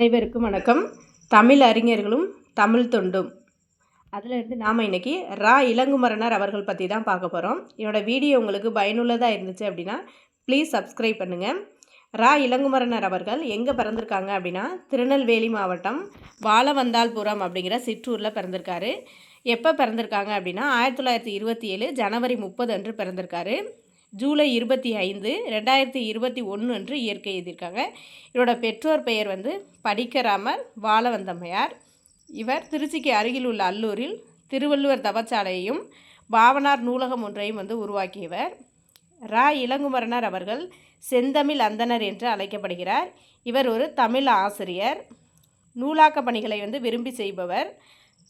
அனைவருக்கும் வணக்கம். தமிழ் அறிஞர்களும் தமிழ் தொண்டும். அதிலிருந்து நாம் இன்றைக்கி ரா இளங்குமரனர் அவர்கள் பற்றி தான் பார்க்க போகிறோம் என்னோடய வீடியோ உங்களுக்கு பயனுள்ளதாக இருந்துச்சு அப்படின்னா ப்ளீஸ் சப்ஸ்கிரைப் பண்ணுங்கள் ரா இளங்குமரனர் அவர்கள் எங்கே பிறந்திருக்காங்க அப்படின்னா திருநெல்வேலி மாவட்டம் வாழவந்தால்புரம் அப்படிங்கிற சிற்றூரில் பிறந்திருக்காரு. எப்போ பிறந்திருக்காங்க அப்படின்னா ஆயிரத்தி தொள்ளாயிரத்தி இருபத்தி ஏழு ஜனவரி முப்பது அன்று பிறந்திருக்காரு. ஜூலை இருபத்தி ஐந்து ரெண்டாயிரத்தி இருபத்தி ஒன்று என்று இயற்கை எழுதியிருக்காங்க. இவரோட பெற்றோர் பெயர் வந்து படிக்கராமர் வாழவந்தம்மையார் இவர் திருச்சிக்கு அருகில் உள்ள அல்லூரில் திருவள்ளுவர் தபச்சாலையையும் பாவனார் நூலகம் ஒன்றையும் வந்து உருவாக்கியவர். ரா. இளங்குமரனர் அவர்கள் செந்தமிழ் அந்தனர் என்று அழைக்கப்படுகிறார். இவர் ஒரு தமிழ் ஆசிரியர். நூலாக்க பணிகளை வந்து விரும்பி செய்பவர்.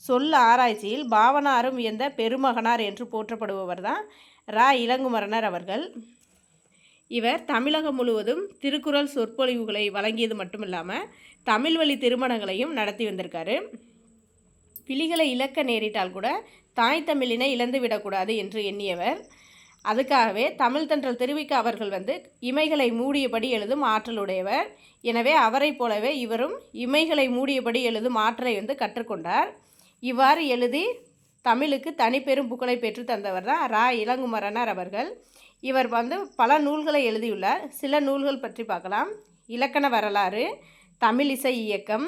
சொல் ஆராய்ச்சியில் பாவனாரும் வியந்த பெருமகனார் என்று போற்றப்படுபவர் தான் ரா. இளங்குமரனர் அவர்கள். இவர் தமிழகம் முழுவதும் திருக்குறள் சொற்பொழிவுகளை வழங்கியது மட்டும் இல்லாமல் தமிழ் வழி திருமணங்களையும் நடத்தி வந்திருக்காரு. பிலிகளை இழக்க நேரிட்டால் கூட தாய் தமிழினை இழந்து விடக்கூடாது என்று எண்ணியவர். அதுக்காகவே தமிழ் தன்றல் திருவிக்க அவர்கள் வந்து இமைகளை மூடியபடி எழுதும் ஆற்றலுடையவர். எனவே அவரைப் போலவே இவரும் இமைகளை மூடியபடி எழுதும் ஆற்றலை வந்து கற்றுக்கொண்டார். இவ்வாறு எழுதி தமிழுக்கு தனிப்பெரும் புகழை பெற்று தந்தவர் தான் ரா. இளங்குமரனார் அவர்கள். இவர் வந்து பல நூல்களை எழுதியுள்ளார். சில நூல்கள் பற்றி பார்க்கலாம். இலக்கண வரலாறு தமிழ் இசை இயக்கம்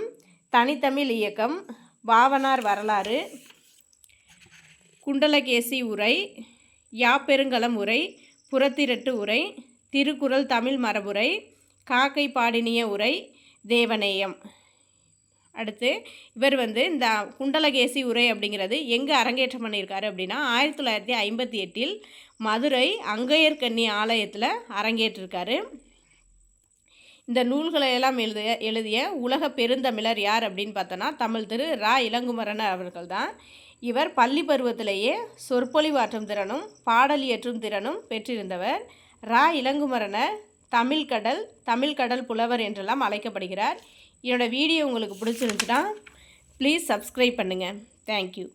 தனித்தமிழ் இயக்கம் பாவனார் வரலாறு குண்டலகேசி உரை யாப்பெருங்கலம் உரை புறத்திரட்டு உரை திருக்குறள் தமிழ் மரபுரை காக்கை பாடினிய உரை தேவநேயம். அடுத்து இவர் வந்து இந்த குண்டலகேசி உரை அப்படிங்கிறது எங்கே அரங்கேற்றம் பண்ணியிருக்காரு அப்படின்னா ஆயிரத்தி தொள்ளாயிரத்தி ஐம்பத்தி எட்டில் மதுரை அங்கையர்கன்னி ஆலயத்தில் அரங்கேற்றிருக்காரு. இந்த நூல்களை எல்லாம் எழுதிய எழுதிய உலக பெருந்தமிழர் யார் அப்படின்னு பார்த்தோன்னா தமிழ் திரு ரா. இளங்குமரன் அவர்கள் தான். இவர் பள்ளி பருவத்திலேயே சொற்பொழிவாற்றும் திறனும் பாடல் இயற்றும் திறனும் பெற்றிருந்தவர். ரா. இளங்குமரனர் தமிழ்கடல் கடல் கடல் புலவர் என்றெல்லாம் அழைக்கப்படுகிறார். என்னோடய வீடியோ உங்களுக்கு பிடிச்சிருந்துச்சுன்னா ப்ளீஸ் சப்ஸ்கிரைப் பண்ணுங்கள் தேங்க்யூ